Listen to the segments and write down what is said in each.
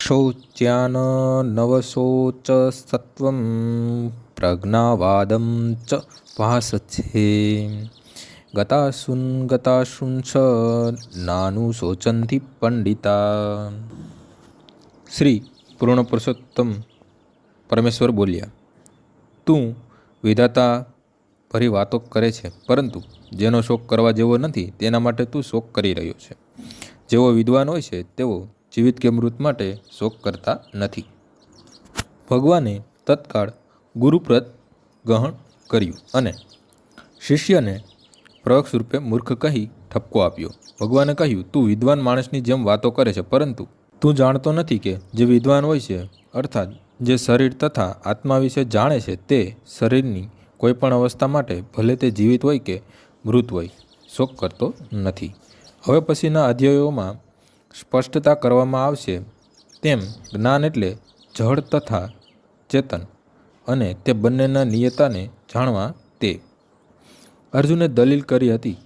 શૌચ્યાન નવશોચ સત્વમ પ્રજ્ઞાવાદમ ચ ભાસછે ગતાસુન ગતાશુંચ નાનું શોચંતી પંડિતા શ્રી પૂર્ણ પુરુષોત્તમ પરમેશ્વર બોલ્યા તું વિધાતા ભરી વાતો કરે છે. પરંતુ જેનો શોક કરવા જેવો નથી, તેના માટે તું શોક કરી રહ્યો છે. જેઓ વિદ્વાન હોય છે તેઓ જીવિત કે મૃત માટે શોક કરતા નથી. ભગવાને તત્કાળ ગુરુપ્રત ગ્રહણ કર્યું અને શિષ્યને પ્રયોગ મૂર્ખ કહી ઠપકો આપ્યો. ભગવાને કહ્યું, તું વિદ્વાન માણસની જેમ વાતો કરે છે, પરંતુ તું જાણતો નથી કે જે વિદ્વાન હોય છે, અર્થાત જે શરીર તથા આત્મા વિશે જાણે છે, તે શરીરની કોઈ પણ અવસ્થા માટે ભલે તે જીવિત હોય કે મૃત હોય, શોક કરતો નથી. હવે પછીના અધ્યાયોમાં સ્પષ્ટતા કરવામાં આવશે તેમ જ્ઞાન એટલે જળ તથા ચેતન અને તે બંનેના નિયતાને જાણવા તે. અર્જુને દલીલ કરી હતી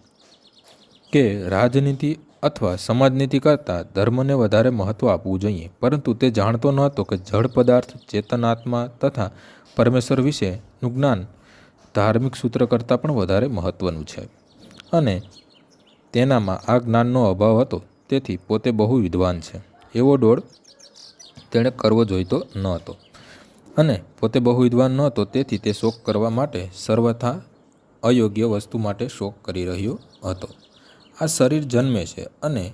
કે રાજનીતિ અથવા સમાજનીતિ કરતાં ધર્મને વધારે મહત્ત્વ આપવું જોઈએ, પરંતુ તે જાણતો ન હતો કે જળ પદાર્થ ચેતનાત્મા તથા પરમેશ્વર વિશેનું જ્ઞાન ધાર્મિક સૂત્ર કરતાં પણ વધારે મહત્ત્વનું છે. અને તેનામાં આ જ્ઞાનનો અભાવ હતો, તેથી પોતે બહુ વિદ્વાન છે. એવો ડોળ તેણે કરવો જોઈતો ન હતો. અને પોતે બહુ વિદ્વાન ન હતો, તેથી તે શોક કરવા માટે સર્વથા અયોગ્ય વસ્તુ માટે શોક કરી રહ્યો હતો. આ શરીર જન્મે છે અને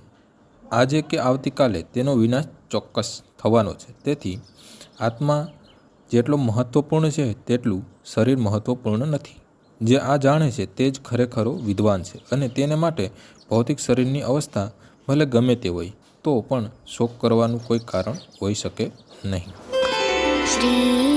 આજે કે આવતીકાલે તેનો વિનાશ ચોક્કસ થવાનો છે. તેથી આત્મા જેટલો મહત્ત્વપૂર્ણ છે તેટલું શરીર મહત્ત્વપૂર્ણ નથી. જે આ જાણે છે તે જ ખરેખરો વિદ્વાન છે અને તેને માટે ભૌતિક શરીરની અવસ્થા ભલે ગમે તે હોય, તો પણ શોક કરવાનું કોઈ કારણ હોઈ શકે નહીં.